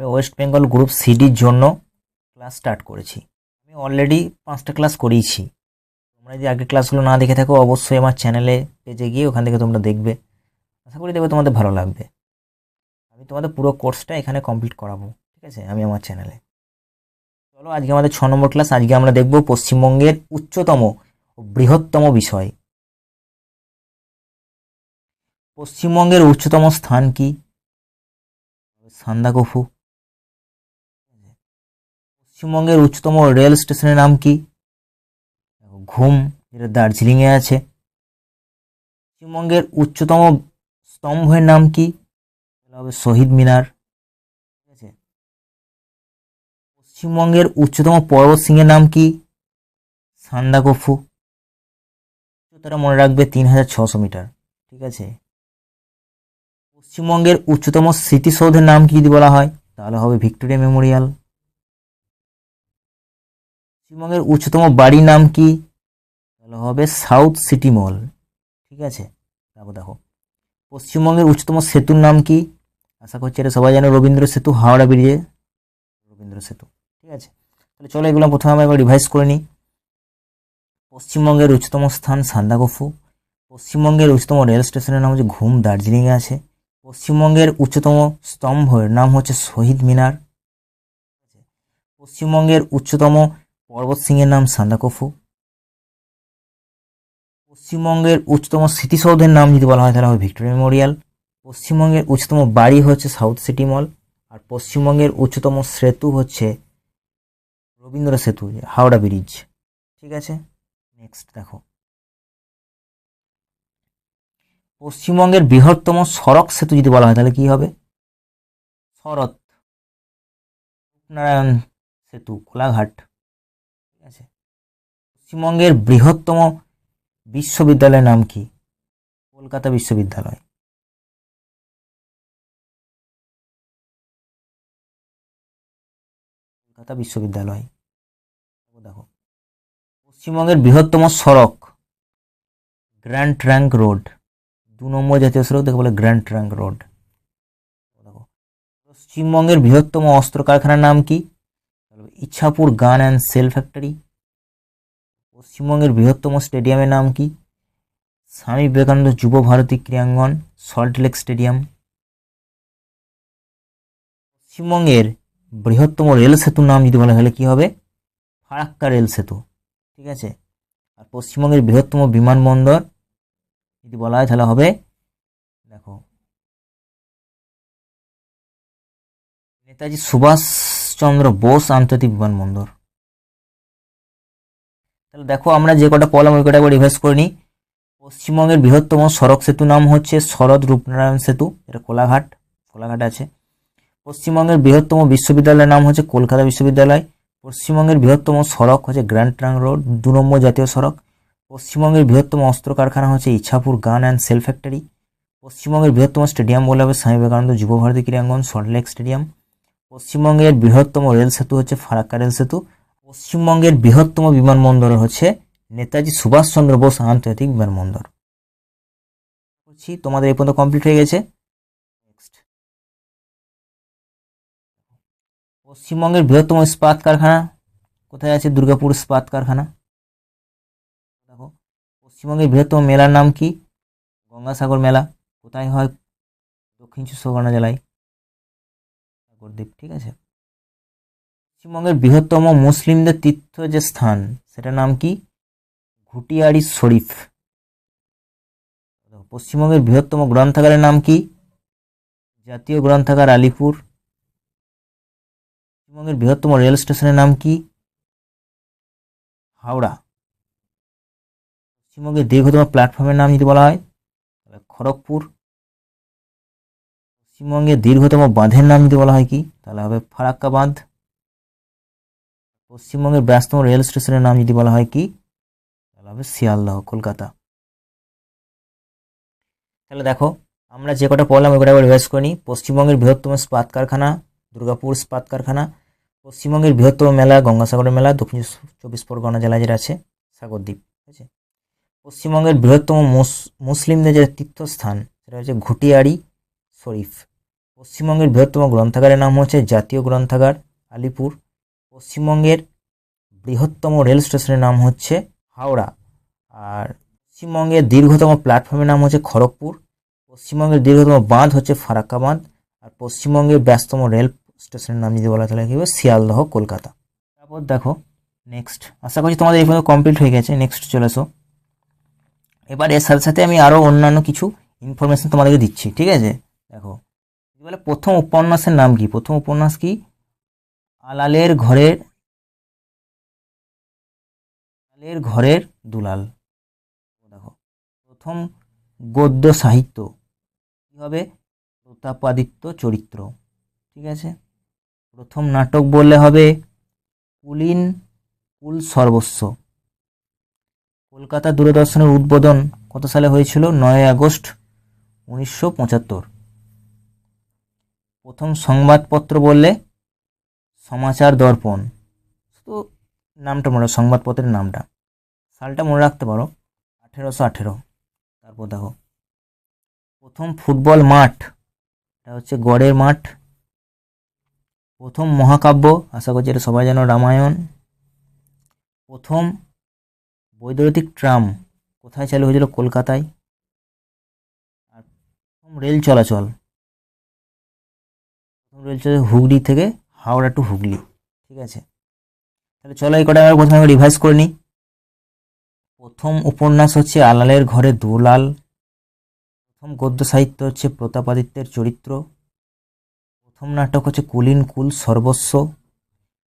আমি West Bengal group সিডির জন্য class start করেছি। আমি অলরেডি পাঁচটা ক্লাস করিয়েছি। তোমরা যদি আগের ক্লাসগুলো না দেখে থাকো, অবশ্যই আমার চ্যানেলে পেজে গিয়ে ওখান থেকে তোমরা দেখবে। আশা করি দেখবে তোমাদের ভালো লাগবে। আমি তোমাদের পুরো কোর্সটা এখানে কমপ্লিট করাবো, ঠিক আছে? আমি আমার চ্যানেলে চলো, আজকে আমাদের ছ নম্বর ক্লাস আজকে আমরা দেখব পশ্চিমবঙ্গের উচ্চতম ও বৃহত্তম বিষয়। পশ্চিমবঙ্গের উচ্চতম স্থান কি? সান্দাকফু। পশ্চিমবঙ্গের উচ্চতম রেল স্টেশনের নাম কি? ঘুম, যেটা দার্জিলিংয়ে আছে। পশ্চিমবঙ্গের উচ্চতম স্তম্ভের নাম কি? হবে শহীদ মিনার। ঠিক আছে? পশ্চিমবঙ্গের উচ্চতম পর্বত সিংহের নাম কি? সান্দাকফু। উচ্চতাটা মনে রাখবে তিন হাজার ছশো মিটার। ঠিক আছে? পশ্চিমবঙ্গের উচ্চতম স্মৃতিসৌধের নাম কি যদি বলা হয়, তাহলে হবে ভিক্টোরিয়া মেমোরিয়াল। পশ্চিমবঙ্গের উচ্চতম বাড়ির নাম কি? তাহলে হবে সাউথ সিটি মল। ঠিক আছে? তারপর দেখো, পশ্চিমবঙ্গের উচ্চতম সেতুর নাম কি? আশা করছি এটা সবাই জানে, রবীন্দ্র সেতু, হাওড়া ব্রিজে। রবীন্দ্র সেতু। ঠিক আছে? তাহলে চলো এগুলো প্রথমে আমরা একবার রিভাইজ করে নিই। পশ্চিমবঙ্গের উচ্চতম স্থান সান্দাকফু। পশ্চিমবঙ্গের উচ্চতম রেল স্টেশনের নাম হচ্ছে ঘুম, দার্জিলিংয়ে আছে। পশ্চিমবঙ্গের উচ্চতম স্তম্ভের নাম হচ্ছে শহীদ মিনার। পশ্চিমবঙ্গের উচ্চতম পর্বত সিংয়ের নাম সান্দাকফু পশ্চিমবঙ্গের উচ্চতম স্মৃতিসৌধের নাম যদি বলা হয় তাহলে হবে ভিক্টোরিয়া মেমোরিয়াল। পশ্চিমবঙ্গের উচ্চতম বাড়ি হচ্ছে সাউথ সিটি মল, আর পশ্চিমবঙ্গের উচ্চতম সেতু হচ্ছে রবীন্দ্র সেতু, হাওড়া ব্রিজ। ঠিক আছে? নেক্সট দেখো। পশ্চিমবঙ্গের বৃহত্তম সড়ক সেতু যদি বলা হয় তাহলে কি হবে? শরৎ, রূপনারায়ণ সেতু, কোলাঘাট। ঠিক আছে। পশ্চিমবঙ্গের বৃহত্তম বিশ্ববিদ্যালয়ের নাম কি? কলকাতা বিশ্ববিদ্যালয়। কলকাতা বিশ্ববিদ্যালয়। দেখো, পশ্চিমবঙ্গের বৃহত্তম সড়ক গ্র্যান্ড ট্র্যাঙ্ক রোড দু নম্বর জাতীয় সড়ক, দেখে বলে গ্র্যান্ড ট্র্যাঙ্ক রোড দেখো, পশ্চিমবঙ্গের বৃহত্তম অস্ত্র কারখানার নাম কি? ইচ্ছাপুর গান অ্যান্ড সেল ফ্যাক্টরি। পশ্চিমবঙ্গের বৃহত্তম স্টেডিয়ামের নাম কি? স্বামী বিবেকানন্দ যুব ভারতী ক্রীড়াঙ্গন সল্টলেক স্টেডিয়াম। পশ্চিমবঙ্গের বৃহত্তম রেল সেতুর নাম যদি বলা তাহলে কী হবে? ফারাক্কা রেল সেতু। ঠিক আছে? আর পশ্চিমবঙ্গের বৃহত্তম বিমানবন্দর যদি বলা হয়, তাহলে হবে, দেখো, নেতাজি সুভাষচন্দ্র বোস আন্তর্জাতিক বিমানবন্দর। তাহলে দেখো আমরা যে কটা পড়লাম ওই কটা একবার রিভাইজ করে নিই। পশ্চিমবঙ্গের বৃহত্তম সড়ক সেতু নাম হচ্ছে শরৎ রূপনারায়ণ সেতু, এটা কোলাঘাট কোলাঘাট আছে। পশ্চিমবঙ্গের বৃহত্তম বিশ্ববিদ্যালয়ের নাম হচ্ছে কলকাতা বিশ্ববিদ্যালয়। পশ্চিমবঙ্গের বৃহত্তম সড়ক হচ্ছে গ্র্যান্ড ট্রাঙ্ক রোড, দু নম্বর জাতীয় সড়ক। পশ্চিমবঙ্গের বৃহত্তম অস্ত্র কারখানা হচ্ছে ইচ্ছাপুর গান অ্যান্ড সেল ফ্যাক্টরি। পশ্চিমবঙ্গের বৃহত্তম স্টেডিয়াম বলে হবে স্বামী বিবেকানন্দ যুব ভারতী ক্রীড়াঙ্গন সল্টলেক স্টেডিয়াম। পশ্চিমবঙ্গের বৃহত্তম রেল সেতু হচ্ছে ফারাক্কা রেল সেতু। পশ্চিমবঙ্গের বৃহত্তম বিমানবন্দর হচ্ছে নেতাজি সুভাষচন্দ্র বোস আন্তর্জাতিক বিমানবন্দর। বলছি, তোমাদের এই পর্যন্ত কমপ্লিট হয়ে গেছে? নেক্সট পশ্চিমবঙ্গের বৃহত্তম ইস্পাত কারখানা কোথায় আছে? দুর্গাপুর ইস্পাত কারখানা। দেখো, পশ্চিমবঙ্গের বৃহত্তম মেলার নাম কি? গঙ্গাসাগর মেলা। কোথায় হয়? দক্ষিণ চব্বিশ পরগনা জেলায়। সাগরদ্বীপ ঠিক আছে? পশ্চিমবঙ্গের বৃহত্তম মুসলিমদের তীর্থ যে স্থান, সেটার নাম কি? ঘুটিয়ারি শরীফ। পশ্চিমবঙ্গের বৃহত্তম গ্রন্থাগারের নাম কি? জাতীয় গ্রন্থাগার আলিপুর। পশ্চিমবঙ্গের বৃহত্তম রেল স্টেশনের নাম কি? হাওড়া। পশ্চিমবঙ্গের দীর্ঘতম প্ল্যাটফর্মের নাম যদি বলা হয় খড়গপুর। পশ্চিমবঙ্গের দীর্ঘতম বাঁধের নাম যদি বলা হয় কি, তাহলে হবে ফারাক্কা বাঁধ। পশ্চিমবঙ্গের ব্যস্ততম রেল স্টেশনের নাম যদি বলা হয় কি, তাহলে হবে শিয়ালদহ, কলকাতা। তাহলে দেখো, আমরা যে কটা পড়লাম, ওই কটা রিভাইজ করে নিই। পশ্চিমবঙ্গের বৃহত্তম ইস্পাত কারখানা, দুর্গাপুর ইস্পাত কারখানা। পশ্চিমবঙ্গের বৃহত্তম মেলা, গঙ্গাসাগরের মেলা, দক্ষিণ চব্বিশ পরগনা জেলায় যেটা আছে, সাগরদ্বীপ, ঠিক আছে? পশ্চিমবঙ্গের বৃহত্তম মুস, মুসলিমদের যে তীর্থস্থান, সেটা হচ্ছে ঘুটিয়ারি শরীফ। পশ্চিমবঙ্গের বৃহত্তম গ্রন্থাগারের নাম হচ্ছে জাতীয় গ্রন্থাগার, আলিপুর। পশ্চিমবঙ্গের বৃহত্তম রেল স্টেশনের নাম হচ্ছে হাওড়া। আর পশ্চিমবঙ্গের দীর্ঘতম প্ল্যাটফর্মের নাম হচ্ছে খড়গপুর। পশ্চিমবঙ্গের দীর্ঘতম বাঁধ হচ্ছে ফারাক্কা বাঁধ। আর পশ্চিমবঙ্গের ব্যস্ততম রেল স্টেশনের নাম যদি বলা তাহলে কি হবে? শিয়ালদহ, কলকাতা। তারপর দেখো নেক্সট আশা করছি তোমাদের এই কমপ্লিট হয়ে গেছে। নেক্সট চলে এসো। এবার এর সাথে সাথে আমি আরও অন্যান্য কিছু ইনফরমেশন তোমাদেরকে দিচ্ছি। ঠিক আছে? দেখো। বলে? প্রথম উপন্যাসের নাম কি? প্রথম উপন্যাস কি? আলালের ঘরের আলালের ঘরের দুলাল। দেখো, প্রথম গদ্য সাহিত্য কী হবে? প্রতাপাদিত্য চরিত্র। ঠিক আছে? প্রথম নাটক বললে হবে কুলিন কুল সর্বস্ব। কলকাতা দূরদর্শনের উদ্বোধন কত সালে হয়েছিল? নয় আগস্ট উনিশশো পঁচাত্তর। প্রথম সংবাদপত্র বললে সমাচার দর্পণ। শুধু নামটা মনে সংবাদপত্রের নামটা। সালটা মনে রাখতে পারো, আঠেরোশো আঠেরো। তারপর দেখো, প্রথম ফুটবল মাঠ, এটা হচ্ছে গড়ের মাঠ। প্রথম মহাকাব্য, আশা করছি এটা সবাই জানো, রামায়ণ। প্রথম বৈদ্যুতিক ট্রাম, কোথায় চালু হয়েছিল? কলকাতায়। আর প্রথম রেল চলাচল। রেল হুগলি থেকে হাওড়া টু হুগলি, ঠিক আছে? তাহলে চলো এই কটা আমরা প্রথমে রিভাইজ করে নিই। প্রথম উপন্যাস হচ্ছে আলালের ঘরে দুলাল, প্রথম গদ্য সাহিত্য হচ্ছে প্রতাপাদিত্যের চরিত্র, প্রথম নাটক হচ্ছে কুলিন কুল সর্বস্ব,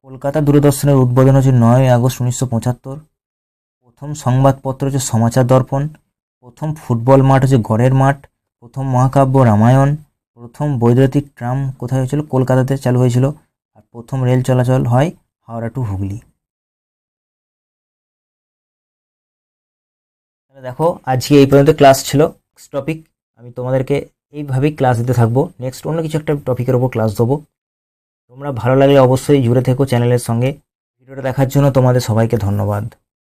কলকাতা দূরদর্শনের উদ্বোধন হচ্ছে নয় আগস্ট উনিশশো পঁচাত্তর, প্রথম সংবাদপত্র হচ্ছে সমাচার দর্পণ, প্রথম ফুটবল মাঠ হচ্ছে গড়ের মাঠ, প্রথম মহাকাব্য রামায়ণ প্রথম বৈদ্যুতিক ট্রাম কোথায় হয়েছিল? কলকাতাতে চালু হয়েছিল। আর প্রথম রেল চলাচল হয় হাওড়া টু হুগলি। তাহলে দেখো, আজকে এই পর্যন্ত ক্লাস ছিল। টপিক আমি তোমাদেরকে এইভাবেই ক্লাস দিতে থাকব। নেক্সট অন্য কিছু একটা টপিকের ওপর ক্লাস দেবো। তোমরা ভালো লাগলে অবশ্যই জুড়ে থেকো চ্যানেলের সঙ্গে। ভিডিওটা দেখার জন্য তোমাদের সবাইকে ধন্যবাদ।